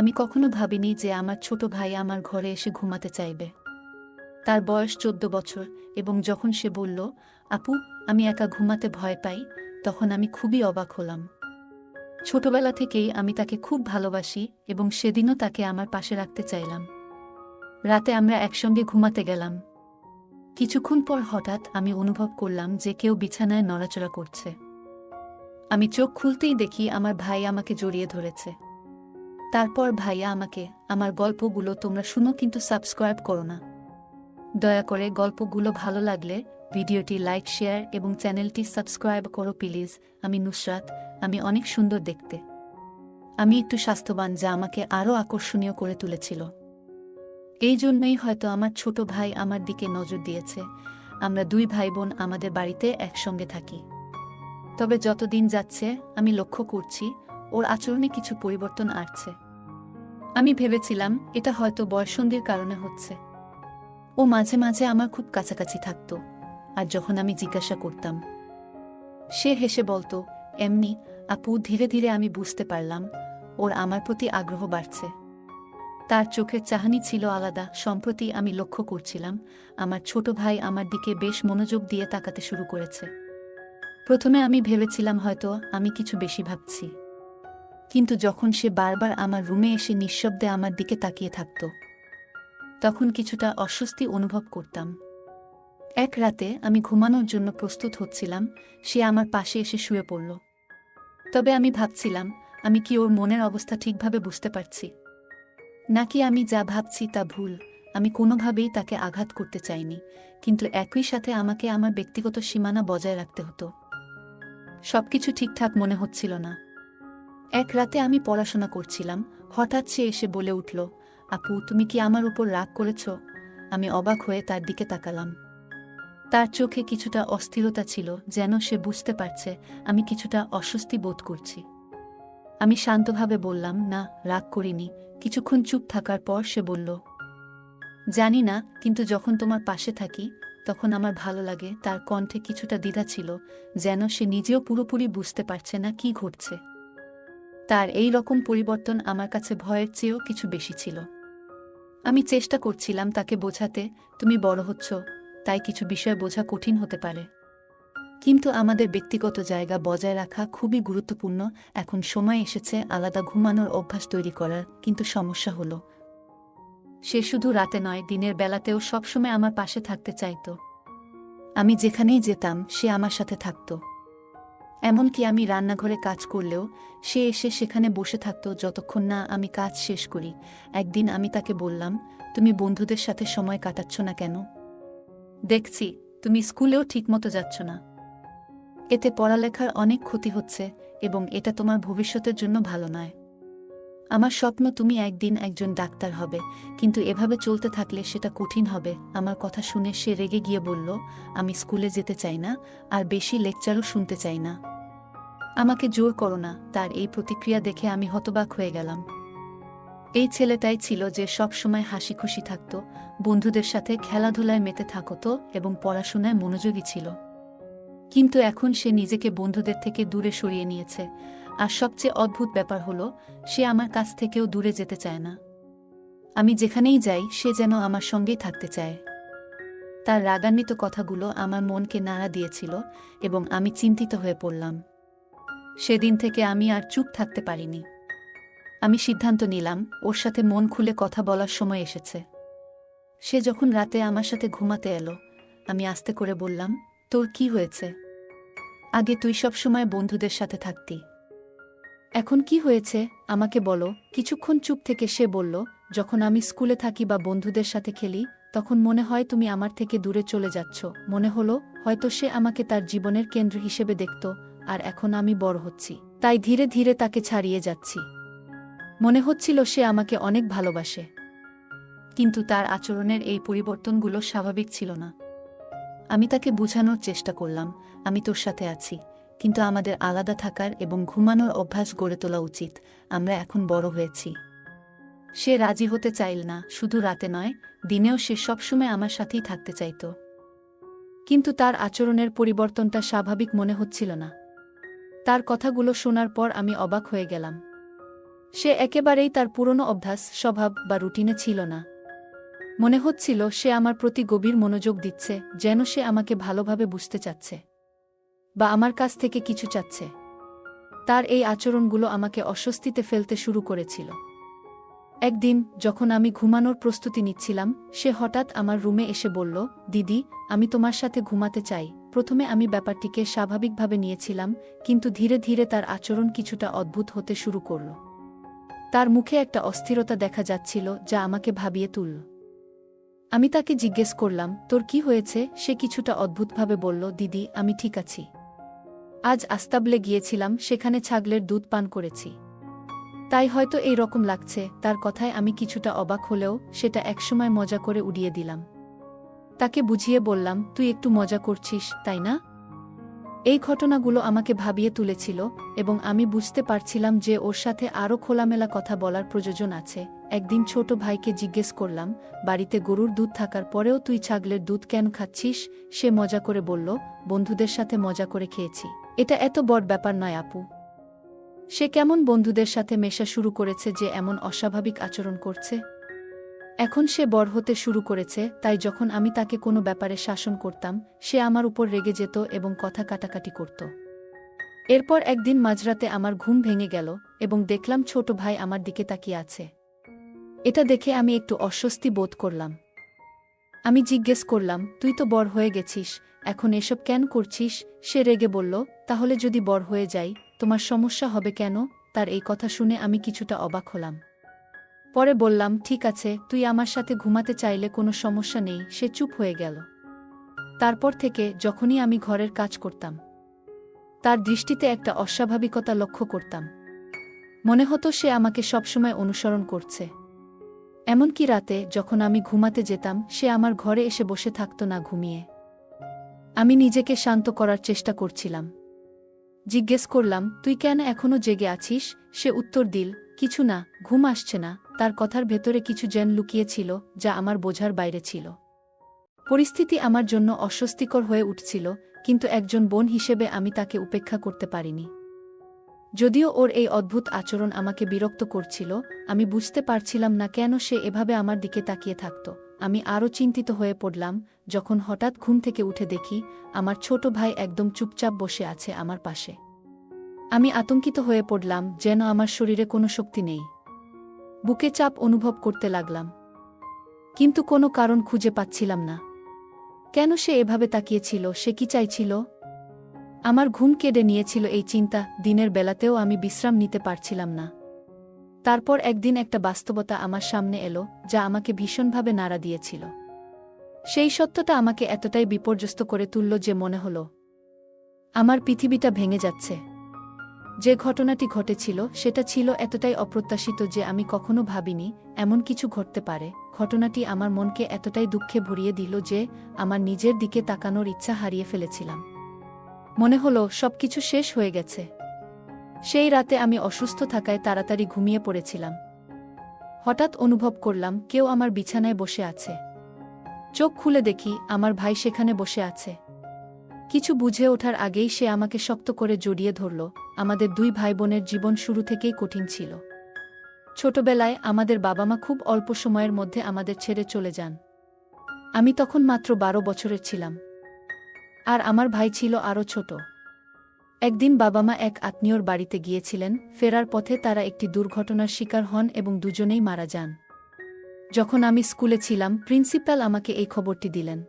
আমি কখনো ভাবিনি যে আমার ছোট ভাই আমার ঘরে এসে ঘুমাতে চাইবে। তার বয়স চোদ্দ বছর এবং যখন সে বলল, আপু, আমি একা ঘুমাতে ভয় পাই, তখন আমি খুবই অবাক হলাম। ছোটবেলা থেকেই আমি তাকে খুব ভালোবাসি এবং সেদিনও তাকে আমার পাশে রাখতে চাইলাম। রাতে আমরা একসঙ্গে ঘুমাতে গেলাম। কিছুক্ষণ পর হঠাৎ আমি অনুভব করলাম যে কেউ বিছানায় নড়াচড়া করছে। আমি চোখ খুলতেই দেখি আমার ভাই আমাকে জড়িয়ে ধরেছে। তারপর ভাইয়া আমাকে, আমার গল্পগুলো তোমরা শুনো কিন্তু সাবস্ক্রাইব করো না। দয়া করে গল্পগুলো ভালো লাগলে ভিডিওটি লাইক, শেয়ার এবং চ্যানেলটি সাবস্ক্রাইব করো প্লিজ। আমি নুসরাত, আমি অনেক সুন্দর দেখতে। আমি একটু স্বাস্থ্যবান যা আমাকে আরও আকর্ষণীয় করে তুলেছিল। এই জন্যই হয়তো আমার ছোট ভাই আমার দিকে নজর দিয়েছে। আমরা দুই ভাই বোন আমাদের বাড়িতে একসঙ্গে থাকি। তবে যতদিন যাচ্ছে, আমি লক্ষ্য করছি, ওর আচরণে কিছু পরিবর্তন আসছে। আমি ভেবেছিলাম এটা হয়তো বয়সন্ধির কারণে হচ্ছে। ও মাঝে মাঝে আমার খুব কাছাকাছি থাকত, আর যখন আমি জিজ্ঞাসা করতাম, সে হেসে বলতো, এমনি, আপু, ধীরে ধীরে আমি বুঝতে পারলাম, ওর আমার প্রতি আগ্রহ বাড়ছে। তার চোখের চাহানি ছিল আলাদা, সম্প্রতি আমি লক্ষ্য করছিলাম, আমার ছোট ভাই আমার দিকে বেশ মনোযোগ দিয়ে তাকাতে শুরু করেছে। প্রথমে আমি ভেবেছিলাম হয়তো আমি কিছু বেশি ভাবছি। কিন্তু যখন সে বারবার আমার রুমে এসে নিঃশব্দে আমার দিকে তাকিয়ে থাকত, তখন কিছুটা অস্বস্তি অনুভব করতাম। এক রাতে আমি ঘুমানোর জন্য প্রস্তুত হচ্ছিলাম, সে আমার পাশে এসে শুয়ে পড়ল। তবে আমি ভাবছিলাম, আমি কি ওর মনের অবস্থা ঠিকভাবে বুঝতে পারছি? নাকি আমি যা ভাবছি তা ভুল, আমি কোনোভাবেই তাকে আঘাত করতে চাইনি, কিন্তু একই সাথে আমাকে আমার ব্যক্তিগত সীমানা বজায় রাখতে হতো। সবকিছু ঠিকঠাক মনে হচ্ছিল না। এক রাতে আমি পড়াশোনা করছিলাম। হঠাৎ সে এসে বলে উঠল, আপু, তুমি কি আমার উপর রাগ করেছ? আমি অবাক হয়ে তার দিকে তাকালাম। তার চোখে কিছুটা অস্থিরতা ছিল, যেন সে বুঝতে পারছে আমি কিছুটা অস্বস্তি বোধ করছি। আমি শান্তভাবে বললাম, না, রাগ করিনি। কিছুক্ষণ চুপ থাকার পর সে বলল, জানি না, কিন্তু যখন তোমার পাশে থাকি, তখন আমার ভালো লাগে। তার কণ্ঠে কিছুটা দ্বিধা ছিল, যেন সে নিজেও পুরোপুরি বুঝতে পারছে না কি ঘটছে। তার এই রকম পরিবর্তন আমার কাছে ভয়ের চেয়েও কিছু বেশি ছিল। আমি চেষ্টা করছিলাম তাকে বোঝাতে, তুমি বড় হচ্ছ, তাই কিছু বিষয় বোঝা কঠিন হতে পারে। কিন্তু আমাদের ব্যক্তিগত জায়গা বজায় রাখা খুবই গুরুত্বপূর্ণ, এখন সময় এসেছে আলাদা ঘুমানোর অভ্যাস তৈরি করার, কিন্তু সমস্যা হলো। সে শুধু রাতে নয়, দিনের বেলাতেও সবসময় আমার পাশে থাকতে চাইত। আমি যেখানেই যেতাম, সে আমার সাথে থাকত। এমনকি আমি রান্নাঘরে কাজ করলেও সে এসে সেখানে বসে থাকত যতক্ষণ না আমি কাজ শেষ করি। একদিন আমি তাকে বললাম, তুমি বন্ধুদের সাথে সময় কাটাচ্ছ না কেন? দেখছি, তুমি স্কুলেও ঠিকমতো যাচ্ছ না। এতে পড়ালেখার অনেক ক্ষতি হচ্ছে এবং এটা তোমার ভবিষ্যতের জন্য ভালো নয়। আমার স্বপ্ন তুমি একদিন একজন ডাক্তার হবে, কিন্তু এভাবে চলতে থাকলে সেটা কঠিন হবে। আমার কথা শুনে সে রেগে গিয়ে বলল, আমি স্কুলে যেতে চাই না, আর বেশি লেকচারও শুনতে চাই না। আমাকে জোর করো না। তার এই প্রতিক্রিয়া দেখে আমি হতবাক হয়ে গেলাম। এই ছেলেটাই ছিল যে সব সময় হাসি খুশি থাকত, বন্ধুদের সাথে খেলাধুলায় মেতে থাকত এবং পড়াশোনায় মনোযোগী ছিল। কিন্তু এখন সে নিজেকে বন্ধুদের থেকে দূরে সরিয়ে নিয়েছে। আর সবচেয়ে অদ্ভুত ব্যাপার হলো, সে আমার কাছ থেকেও দূরে যেতে চায় না। আমি যেখানেই যাই, সে যেন আমার সঙ্গেই থাকতে চায়। তার রাগান্বিত কথাগুলো আমার মনকে নাড়া দিয়েছিল এবং আমি চিন্তিত হয়ে পড়লাম। সেদিন থেকে আমি আর চুপ থাকতে পারিনি। আমি সিদ্ধান্ত নিলাম, ওর সাথে মন খুলে কথা বলার সময় এসেছে। সে যখন রাতে আমার সাথে ঘুমাতে এলো, আমি আস্তে করে বললাম, তোর কি হয়েছে? আগে তুই সব সময় বন্ধুদের সাথে থাকতি। এখন কি হয়েছে? আমাকে বলো। কিছুক্ষণ চুপ থেকে সে বলল, যখন আমি স্কুলে থাকি বা বন্ধুদের সাথে খেলি, তখন মনে হয় তুমি আমার থেকে দূরে চলে যাচ্ছ। মনে হলো, হয়তো সে আমাকে তার জীবনের কেন্দ্র হিসেবে দেখত, আর এখন আমি বড় হচ্ছি। তাই ধীরে ধীরে তাকে ছাড়িয়ে যাচ্ছি। মনে হচ্ছিল সে আমাকে অনেক ভালোবাসে। কিন্তু তার আচরণের এই পরিবর্তনগুলো স্বাভাবিক ছিল না। আমি তাকে বুঝানোর চেষ্টা করলাম, আমি তোর সাথে আছি। কিন্তু আমাদের আলাদা থাকার এবং ঘুমানোর অভ্যাস গড়ে তোলা উচিত, আমরা এখন বড় হয়েছি। সে রাজি হতে চাইল না, শুধু রাতে নয়, দিনেও সে সবসময় আমার সাথেই থাকতে চাইত। কিন্তু তার আচরণের পরিবর্তনটা স্বাভাবিক মনে হচ্ছিল না। তার কথাগুলো শোনার পর আমি অবাক হয়ে গেলাম। সে একেবারেই তার পুরনো অভ্যাস, স্বভাব বা রুটিনে ছিল না। মনে হচ্ছিল সে আমার প্রতি গভীর মনোযোগ দিচ্ছে, যেন সে আমাকে ভালোভাবে বুঝতে চাচ্ছে। বা আমার কাছ থেকে কিছু চাচ্ছে। তার এই আচরণগুলো আমাকে অস্বস্তিতে ফেলতে শুরু করেছিল। একদিন, যখন আমি ঘুমানোর প্রস্তুতি নিচ্ছিলাম, সে হঠাৎ আমার রুমে এসে বলল, দিদি, আমি তোমার সাথে ঘুমাতে চাই। প্রথমে আমি ব্যাপারটিকে স্বাভাবিকভাবে নিয়েছিলাম, কিন্তু ধীরে ধীরে তার আচরণ কিছুটা অদ্ভুত হতে শুরু করল। তার মুখে একটা অস্থিরতা দেখা যাচ্ছিল, যা আমাকে ভাবিয়ে তুলল। আমি তাকে জিজ্ঞেস করলাম, তোর কি হয়েছে? সে কিছুটা অদ্ভুতভাবে বলল, দিদি, আমি ঠিক আছি। আজ আস্তাবলে গিয়েছিলাম, সেখানে ছাগলের দুধ পান করেছি। তাই হয়তো এই রকম লাগছে, তার কথায় আমি কিছুটা অবাক হলেও সেটা একসময় মজা করে উড়িয়ে দিলাম। তাকে বুঝিয়ে বললাম, তুই একটু মজা করছিস, তাই না? এই ঘটনাগুলো আমাকে ভাবিয়ে তুলেছিল, এবং আমি বুঝতে পারছিলাম যে ওর সাথে আরও খোলামেলা কথা বলার প্রয়োজন আছে। একদিন ছোট ভাইকে জিজ্ঞেস করলাম, বাড়িতে গরুর দুধ থাকার পরেও তুই ছাগলের দুধ কেন খাচ্ছিস? সে মজা করে বলল, বন্ধুদের সাথে মজা করে খেয়েছি। এটা এত বড় ব্যাপার নয়, আপু। সে কেমন বন্ধুদের সাথে মেশা শুরু করেছে যে এমন অস্বাভাবিক আচরণ করছে? এখন সে বড় হতে শুরু করেছে, তাই যখন আমি তাকে কোনো ব্যাপারে শাসন করতাম, সে আমার উপর রেগে যেত এবং কথা কাটাকাটি করত। এরপর একদিন মাঝরাতে আমার ঘুম ভেঙে গেল এবং দেখলাম ছোট ভাই আমার দিকে তাকিয়ে আছে। এটা দেখে আমি একটু অস্বস্তি বোধ করলাম। আমি জিজ্ঞেস করলাম, তুই তো বড় হয়ে গেছিস এখন এসব কেন করছিস? সে রেগে বলল, তাহলে যদি বড় হয়ে যাই, তোমার সমস্যা হবে কেন? তার এই কথা শুনে আমি কিছুটা অবাক হলাম। পরে বললাম, ঠিক আছে, তুই আমার সাথে ঘুমাতে চাইলে কোনো সমস্যা নেই, সে চুপ হয়ে গেল। তারপর থেকে যখনই আমি ঘরের কাজ করতাম, তার দৃষ্টিতে একটা অস্বাভাবিকতা লক্ষ্য করতাম। মনে হতো সে আমাকে সবসময় অনুসরণ করছে। এমনকি রাতে যখন আমি ঘুমাতে যেতাম, সে আমার ঘরে এসে বসে থাকত না ঘুমিয়ে। আমি নিজেকে শান্ত করার চেষ্টা করছিলাম। জিজ্ঞেস করলাম, তুই কেন এখনও জেগে আছিস? সে উত্তর দিল, কিছু না, ঘুম আসছে না। তার কথার ভেতরে কিছু জেন লুকিয়েছিল যা আমার বোঝার বাইরে ছিল। পরিস্থিতি আমার জন্য অস্বস্তিকর হয়ে উঠছিল, কিন্তু একজন বোন হিসেবে আমি তাকে উপেক্ষা করতে পারিনি। যদিও ওর এই অদ্ভুত আচরণ আমাকে বিরক্ত করছিল, আমি বুঝতে পারছিলাম না কেন সে এভাবে আমার দিকে তাকিয়ে থাকত। আমি আরও চিন্তিত হয়ে পড়লাম যখন হঠাৎ ঘুম থেকে উঠে দেখি আমার ছোট ভাই একদম চুপচাপ বসে আছে আমার পাশে। আমি আতঙ্কিত হয়ে পড়লাম যেন আমার শরীরে কোনো শক্তি নেই। বুকে চাপ অনুভব করতে লাগলাম। কিন্তু কোনো কারণ খুঁজে পাচ্ছিলাম না। কেন সে এভাবে তাকিয়েছিল, সে কি চাইছিল? আমার ঘুম কেড়ে নিয়েছিল এই চিন্তা, দিনের বেলাতেও আমি বিশ্রাম নিতে পারছিলাম না। তারপর একদিন একটা বাস্তবতা আমার সামনে এলো, যা আমাকে ভীষণভাবে নাড়া দিয়েছিল। সেই সত্যটা আমাকে এতটাই বিপর্যস্ত করে তুলল যে মনে হল, আমার পৃথিবীটা ভেঙে যাচ্ছে। যে ঘটনাটি ঘটেছিল, সেটা ছিল এতটাই অপ্রত্যাশিত যে আমি কখনো ভাবিনি, এমন কিছু ঘটতে পারে। ঘটনাটি আমার মনকে এতটাই দুঃখে ভরিয়ে দিল যে আমার নিজের দিকে তাকানোর ইচ্ছা হারিয়ে ফেলেছিলাম। মনে হলো, সবকিছু শেষ হয়ে গেছে। সেই রাতে আমি অসুস্থ থাকায় তাড়াতাড়ি ঘুমিয়ে পড়েছিলাম। হঠাৎ অনুভব করলাম কেউ আমার বিছানায় বসে আছে। চোখ খুলে দেখি আমার ভাই সেখানে বসে আছে। কিছু বুঝে ওঠার আগেই সে আমাকে শক্ত করে জড়িয়ে ধরল। আমাদের দুই ভাই বোনের জীবন শুরু থেকেই কঠিন ছিল। ছোটবেলায় আমাদের বাবা মা খুব অল্প সময়ের মধ্যে আমাদের ছেড়ে চলে যান। আমি তখন মাত্র বারো বছরের ছিলাম। আর আমার ভাই ছিল আরও ছোট। একদিন বাবা মা এক আত্মীয়র বাড়িতে গিয়েছিলেন, ফেরার পথে তারা একটি দুর্ঘটনার শিকার হন এবং দুজনেই মারা যান। যখন আমি স্কুলে ছিলাম, প্রিন্সিপাল আমাকে এই খবরটি দিলেন।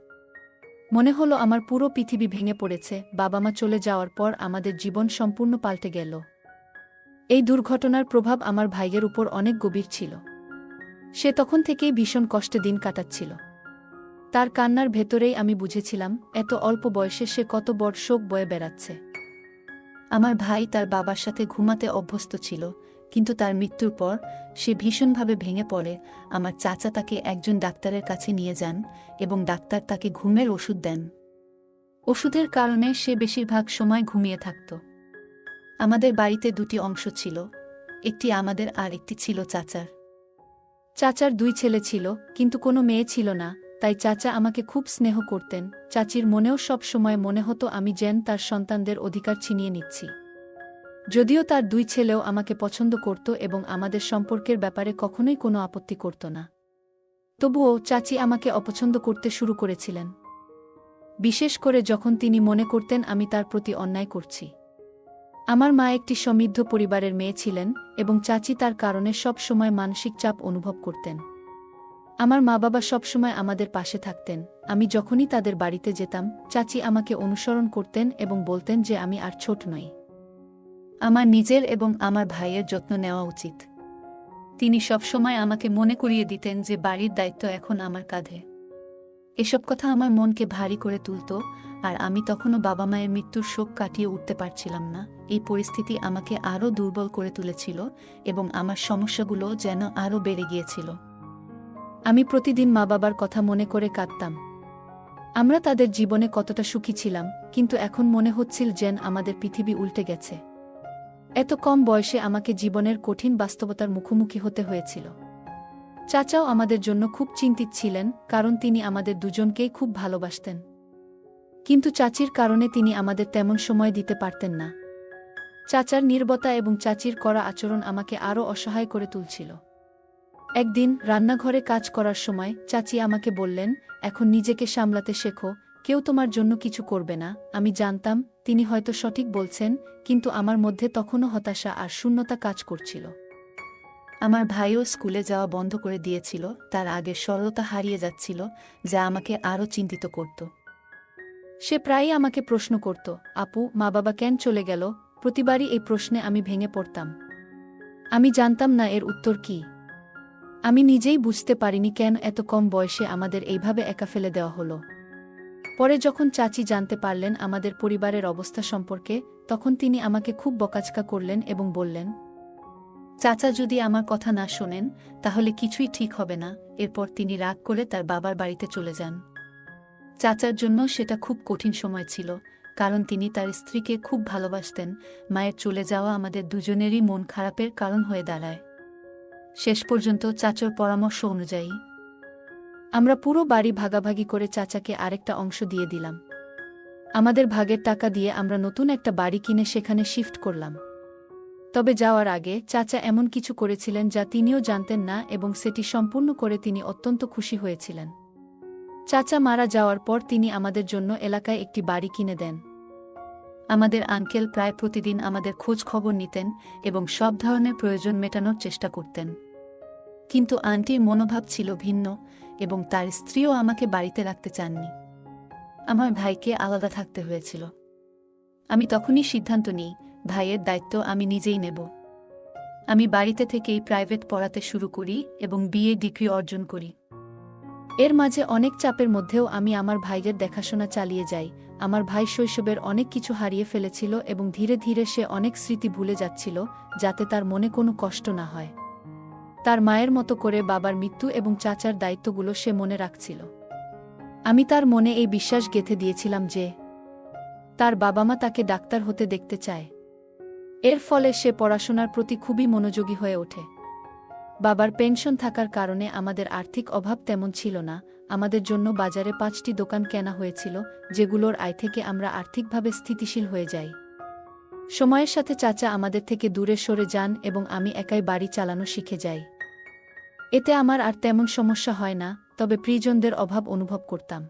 মনে হলো আমার পুরো পৃথিবী ভেঙে পড়েছে বাবা মা চলে যাওয়ার পর আমাদের জীবন সম্পূর্ণ পাল্টে গেল। এই দুর্ঘটনার প্রভাব আমার ভাইয়ের উপর অনেক গভীর ছিল। সে তখন থেকেই ভীষণ কষ্টে দিন কাটাচ্ছিল। তার কান্নার ভেতরেই আমি বুঝেছিলাম, এত অল্প বয়সে সে কত বড় শোক বয়ে বেড়াচ্ছে। আমার ভাই তার বাবার সাথে ঘুমাতে অভ্যস্ত ছিল, কিন্তু তার মৃত্যুর পর সে ভীষণভাবে ভেঙে পড়ে। আমার চাচা তাকে একজন ডাক্তারের কাছে নিয়ে যান এবং ডাক্তার তাকে ঘুমের ওষুধ দেন। ওষুধের কারণে সে বেশিরভাগ সময় ঘুমিয়ে থাকত। আমাদের বাড়িতে দুটি অংশ ছিল, একটি আমাদের আর একটি ছিল চাচার। চাচার দুই ছেলে ছিল, কিন্তু কোনো মেয়ে ছিল না। তাই চাচা আমাকে খুব স্নেহ করতেন। চাচির মনেও সব সময় মনে হতো আমি যেন তার সন্তানদের অধিকার ছিনিয়ে নিচ্ছি। যদিও তার দুই ছেলেও আমাকে পছন্দ করত এবং আমাদের সম্পর্কের ব্যাপারে কখনোই কোনো আপত্তি করত না। তবুও চাচি আমাকে অপছন্দ করতে শুরু করেছিলেন। বিশেষ করে যখন তিনি মনে করতেন আমি তার প্রতি অন্যায় করছি। আমার মা একটি সমৃদ্ধ পরিবারের মেয়ে ছিলেন এবং চাচি তার কারণে সব সময় মানসিক চাপ অনুভব করতেন। আমার মা বাবা সবসময় আমাদের পাশে থাকতেন। আমি যখনই তাদের বাড়িতে যেতাম, চাচি আমাকে অনুসরণ করতেন এবং বলতেন যে আমি আর ছোট নই। আমার নিজের এবং আমার ভাইয়ের যত্ন নেওয়া উচিত। তিনি সবসময় আমাকে মনে করিয়ে দিতেন যে বাড়ির দায়িত্ব এখন আমার কাঁধে। এসব কথা আমার মনকে ভারী করে তুলত, আর আমি তখনও বাবা মায়ের মৃত্যুর শোক কাটিয়ে উঠতে পারছিলাম না। এই পরিস্থিতি আমাকে আরও দুর্বল করে তুলেছিল এবং আমার সমস্যাগুলো যেন আরও বেড়ে গিয়েছিল। আমি প্রতিদিন মা বাবার কথা মনে করে কাঁদতাম। আমরা তাদের জীবনে কতটা সুখী ছিলাম, কিন্তু এখন মনে হচ্ছিল যেন আমাদের পৃথিবী উল্টে গেছে। এত কম বয়সে আমাকে জীবনের কঠিন বাস্তবতার মুখোমুখি হতে হয়েছিল। চাচাও আমাদের জন্য খুব চিন্তিত ছিলেন, কারণ তিনি আমাদের দুজনকেই খুব ভালোবাসতেন। কিন্তু চাচির কারণে তিনি আমাদের তেমন সময় দিতে পারতেন না। চাচার নির্বতা এবং চাচির করা আচরণ আমাকে আরও অসহায় করে তুলছিল। একদিন রান্নাঘরে কাজ করার সময় চাচি আমাকে বললেন, এখন নিজেকে সামলাতে শেখো, কেউ তোমার জন্য কিছু করবে না। আমি জানতাম, তিনি হয়তো সঠিক বলছেন, কিন্তু আমার মধ্যে তখনও হতাশা আর শূন্যতা কাজ করছিল। আমার ভাইও স্কুলে যাওয়া বন্ধ করে দিয়েছিল, তার আগে সরলতা হারিয়ে যাচ্ছিল, যা আমাকে আরও চিন্তিত করত। সে প্রায়ই আমাকে প্রশ্ন করত, আপু মা বাবা কেন চলে গেল? প্রতিবারই এই প্রশ্নে আমি ভেঙে পড়তাম। আমি জানতাম না এর উত্তর কি। আমি নিজেই বুঝতে পারিনি কেন এত কম বয়সে আমাদের এইভাবে একা ফেলে দেওয়া হলো। পরে যখন চাচি জানতে পারলেন আমাদের পরিবারের অবস্থা সম্পর্কে, তখন তিনি আমাকে খুব বকাচকা করলেন এবং বললেন, চাচা যদি আমার কথা না শোনেন, তাহলে কিছুই ঠিক হবে না। এরপর তিনি রাগ করে তার বাবার বাড়িতে চলে যান। চাচার জন্য সেটা খুব কঠিন সময় ছিল, কারণ তিনি তার স্ত্রীকে খুব ভালোবাসতেন। মায়ের চলে যাওয়া আমাদের দুজনেরই মন খারাপের কারণ হয়ে দাঁড়ায়। শেষ পর্যন্ত চাচার পরামর্শ অনুযায়ী, আমরা পুরো বাড়ি ভাগাভাগি করে চাচাকে আরেকটা অংশ দিয়ে দিলাম। আমাদের ভাগের টাকা দিয়ে আমরা নতুন একটা বাড়ি কিনে সেখানে শিফট করলাম। তবে যাওয়ার আগে চাচা এমন কিছু করেছিলেন যা তিনিও জানতেন না এবং সেটি সম্পূর্ণ করে তিনি অত্যন্ত খুশি হয়েছিলেন। চাচা মারা যাওয়ার পর তিনি আমাদের জন্য এলাকায় একটি বাড়ি কিনে দেন। আমাদের আঙ্কেল প্রায় প্রতিদিন আমাদের খোঁজ খবর নিতেন এবং সব ধরনের প্রয়োজন মেটানোর চেষ্টা করতেন। কিন্তু আন্টির মনোভাব ছিল ভিন্ন এবং তার স্ত্রীও আমাকে বাড়িতে রাখতে চাননি। আমার ভাইকে আলাদা থাকতে হয়েছিল। আমি তখনই সিদ্ধান্ত নিই, ভাইয়ের দায়িত্ব আমি নিজেই নেব। আমি বাড়িতে থেকেই প্রাইভেট পড়াতে শুরু করি এবং বিএ ডিগ্রি অর্জন করি। এর মাঝে অনেক চাপের মধ্যেও আমি আমার ভাইয়ের দেখাশোনা চালিয়ে যাই আমার ভাই শৈশবের অনেক কিছু হারিয়ে ফেলেছিল এবং ধীরে ধীরে সে অনেক স্মৃতি ভুলে যাচ্ছিল, যাতে তার মনে কোনো কষ্ট না হয়। তার মায়ের মতো করে বাবার মৃত্যু এবং চাচার দায়িত্বগুলো সে মনে রাখছিল। আমি তার মনে এই বিশ্বাস গেঁথে দিয়েছিলাম যে, তার বাবা মা তাকে ডাক্তার হতে দেখতে চায়। এর ফলে সে পড়াশোনার প্রতি খুবই মনোযোগী হয়ে ওঠে। বাবার পেনশন থাকার কারণে আমাদের আর্থিক অভাব তেমন ছিল না আমাদের জন্য বাজারে পাঁচটি দোকান কেনা হয়েছিল, যেগুলোর আয় থেকে আমরা আর্থিকভাবে স্থিতিশীল হয়ে যাই। সময়ের সাথে চাচা আমাদের থেকে দূরে সরে যান এবং আমি একাই বাড়ি চালানো শিখে যাই। এতে আমার আর তেমন সমস্যা হয় না, তবে প্রিয়জনদের অভাব অনুভব করতাম।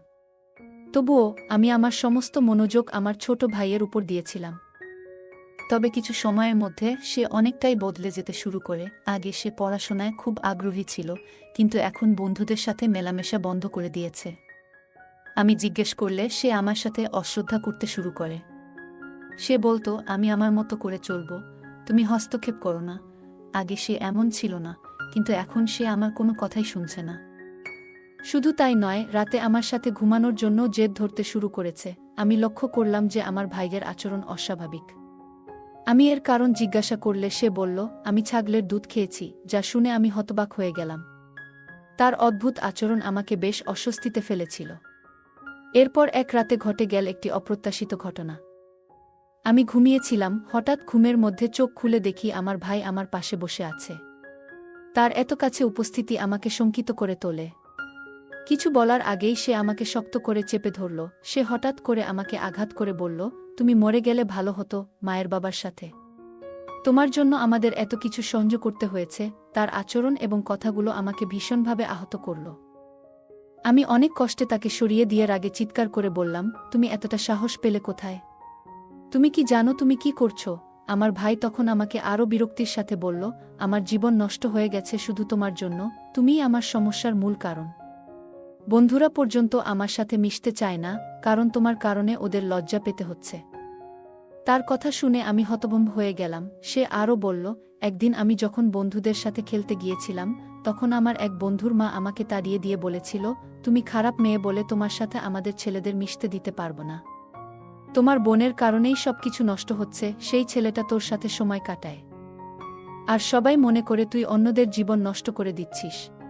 তবুও আমি আমার সমস্ত মনোযোগ আমার ছোট ভাইয়ের উপর দিয়েছিলাম। তবে কিছু সময়ের মধ্যে সে অনেকটাই বদলে যেতে শুরু করে। আগে সে পড়াশোনায় খুব আগ্রহী ছিল, কিন্তু এখন বন্ধুদের সাথে মেলামেশা বন্ধ করে দিয়েছে। আমি জিজ্ঞেস করলে সে আমার সাথে অশ্রদ্ধা করতে শুরু করে। সে বলতো, আমি আমার মতো করে চলব। তুমি হস্তক্ষেপ করো না। আগে সে এমন ছিল না, কিন্তু এখন সে আমার কোনো কথাই শুনছে না। শুধু তাই নয়, রাতে আমার সাথে ঘুমানোর জন্য জেদ ধরতে শুরু করেছে। আমি লক্ষ্য করলাম যে আমার ভাইয়ের আচরণ অস্বাভাবিক। আমি এর কারণ জিজ্ঞাসা করলে সে বলল, আমি ছাগলের দুধ খেয়েছি, যা শুনে আমি হতবাক হয়ে গেলাম। তার অদ্ভুত আচরণ আমাকে বেশ অস্বস্তিতে ফেলেছিল। এরপর এক রাতে ঘটে গেল একটি অপ্রত্যাশিত ঘটনা। আমি ঘুমিয়েছিলাম, হঠাৎ ঘুমের মধ্যে চোখ খুলে দেখি আমার ভাই আমার পাশে বসে আছে। তার এত কাছে উপস্থিতি আমাকে শঙ্কিত করে তোলে। কিছু বলার আগেই সে আমাকে শক্ত করে চেপে ধরল, সে হঠাৎ করে আমাকে আঘাত করে বলল তুমি মরে গেলে ভালো হতো মায়ের বাবার সাথে। তোমার জন্য আমাদের এত কিছু সহ্য করতে হয়েছে, তার আচরণ এবং কথাগুলো আমাকে ভীষণভাবে আহত করল। আমি অনেক কষ্টে তাকে সরিয়ে দিয়ে আগে চিৎকার করে বললাম, তুমি এতটা সাহস পেলে কোথায়? তুমি কি জানো তুমি কি করছ? আমার ভাই তখন আমাকে আরও বিরক্তির সাথে বলল, আমার জীবন নষ্ট হয়ে গেছে শুধু তোমার জন্য, তুমিই আমার সমস্যার মূল কারণ। বন্ধুরা পর্যন্ত আমার সাথে মিশতে চায় না, কারণ তোমার কারণে ওদের লজ্জা পেতে হচ্ছে। তার কথা শুনে আমি হতভম্ব হয়ে গেলাম। সে আরও বলল, একদিন আমি যখন বন্ধুদের সাথে খেলতে গিয়েছিলাম, তখন আমার এক বন্ধুর মা আমাকে তাড়িয়ে দিয়ে বলেছিল, তুমি খারাপ মেয়ে বলে তোমার সাথে আমাদের ছেলেদের মিশতে দিতে পারব না। তোমার বোনের কারণেই সবকিছু নষ্ট হচ্ছে, সেই ছেলেটা তোর সাথে সময় কাটায়। আর সবাই মনে করে তুই অন্যদের জীবন নষ্ট করে দিচ্ছিস।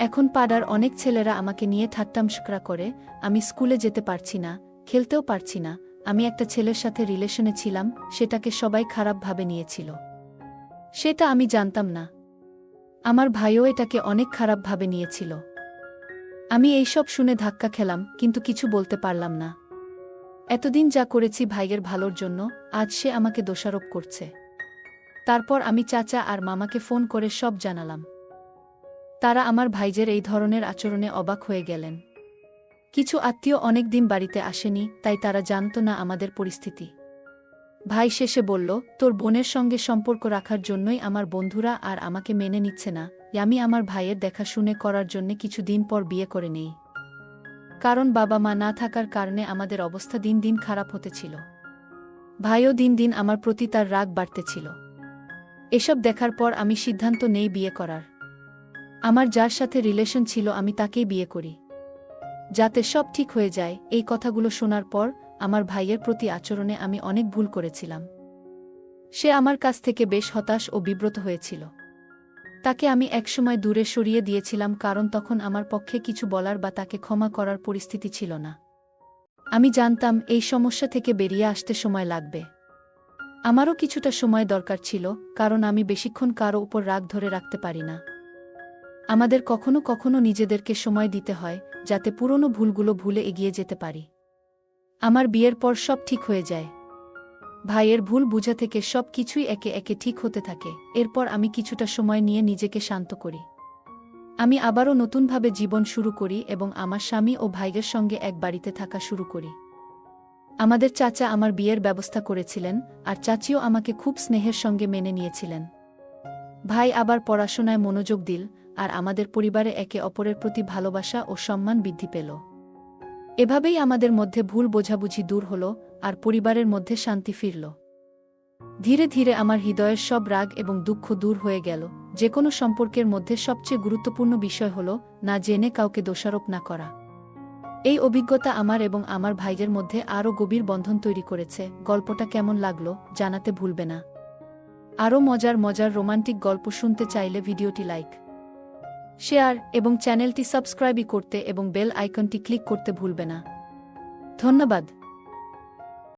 এখন পাড়ার অনেক ছেলেরা আমাকে নিয়ে ঠাট্টামশকরা করে, আমি স্কুলে যেতে পারছি না, খেলতেও পারছি না, আমি একটা ছেলের সাথে রিলেশনে ছিলাম, সেটাকে সবাই খারাপভাবে নিয়েছিল। সেটা আমি জানতাম না। আমার ভাইও এটাকে অনেক খারাপভাবে নিয়েছিল। আমি এইসব শুনে ধাক্কা খেলাম, কিন্তু কিছু বলতে পারলাম না। এতদিন যা করেছি ভাইয়ের ভালোর জন্য, আজ সে আমাকে দোষারোপ করছে। তারপর আমি চাচা আর মামাকে ফোন করে সব জানালাম। তারা আমার ভাইজের এই ধরনের আচরণে অবাক হয়ে গেলেন। কিছু আত্মীয় অনেক দিন বাড়িতে আসেনি, তাই তারা জানত না আমাদের পরিস্থিতি। ভাই শেষে বলল, তোর বোনের সঙ্গে সম্পর্ক রাখার জন্যই আমার বন্ধুরা আর আমাকে মেনে নিচ্ছে না। আমি আমার ভাইয়ের দেখাশুনে করার জন্যে কিছু দিন পর বিয়ে করে নেই। কারণ বাবা মা না থাকার কারণে আমাদের অবস্থা দিন দিন খারাপ হতেছিল ভাইও দিন দিন আমার প্রতি তার রাগ বাড়তেছিল এসব দেখার পর আমি সিদ্ধান্ত নেই বিয়ে করার। আমার যার সাথে রিলেশন ছিল আমি তাকেই বিয়ে করি। যাতে সব ঠিক হয়ে যায়, এই কথাগুলো শোনার পর আমার ভাইয়ের প্রতি আচরণে আমি অনেক ভুল করেছিলাম। সে আমার কাছ থেকে বেশ হতাশ ও বিব্রত হয়েছিল। তাকে আমি একসময় দূরে সরিয়ে দিয়েছিলাম কারণ তখন আমার পক্ষে কিছু বলার বা তাকে ক্ষমা করার পরিস্থিতি ছিল না। আমি জানতাম, এই সমস্যা থেকে বেরিয়ে আসতে সময় লাগবে। আমারও কিছুটা সময় দরকার ছিল, কারণ আমি বেশিক্ষণ কারও উপর রাগ ধরে রাখতে পারি না। আমাদের কখনো কখনো নিজেদেরকে সময় দিতে হয়, যাতে পুরনো ভুলগুলো ভুলে এগিয়ে যেতে পারি। আমার বিয়ের পর সব ঠিক হয়ে যায়। ভাইয়ের ভুল বুঝা থেকে সব কিছুই একে একে ঠিক হতে থাকে। এরপর আমি কিছুটা সময় নিয়ে নিজেকে শান্ত করি। আমি আবারও নতুনভাবে জীবন শুরু করি এবং আমার স্বামী ও ভাইয়ের সঙ্গে এক বাড়িতে থাকা শুরু করি। আমাদের চাচা আমার বিয়ের ব্যবস্থা করেছিলেন, আর চাচিও আমাকে খুব স্নেহের সঙ্গে মেনে নিয়েছিলেন। ভাই আবার পড়াশোনায় মনোযোগ দিল আর আমাদের পরিবারে একে অপরের প্রতি ভালোবাসা ও সম্মান বৃদ্ধি পেল। এভাবেই আমাদের মধ্যে ভুল বোঝাবুঝি দূর হল আর পরিবারের মধ্যে শান্তি ফিরল। ধীরে ধীরে আমার হৃদয়ের সব রাগ এবং দুঃখ দূর হয়ে গেল। যে কোনো সম্পর্কের মধ্যে সবচেয়ে গুরুত্বপূর্ণ বিষয় হল না জেনে কাউকে দোষারোপ না করা। এই অভিজ্ঞতা আমার এবং আমার ভাইদের মধ্যে আরও গভীর বন্ধন তৈরি করেছে। গল্পটা কেমন লাগল জানাতে ভুলবে না। আরও মজার মজার রোমান্টিক গল্প শুনতে চাইলে ভিডিওটি লাইক। শেয়ার এবং চ্যানেলটি সাবস্ক্রাইবই করতে এবং বেল আইকনটি ক্লিক করতে ভুলবে না। ধন্যবাদ।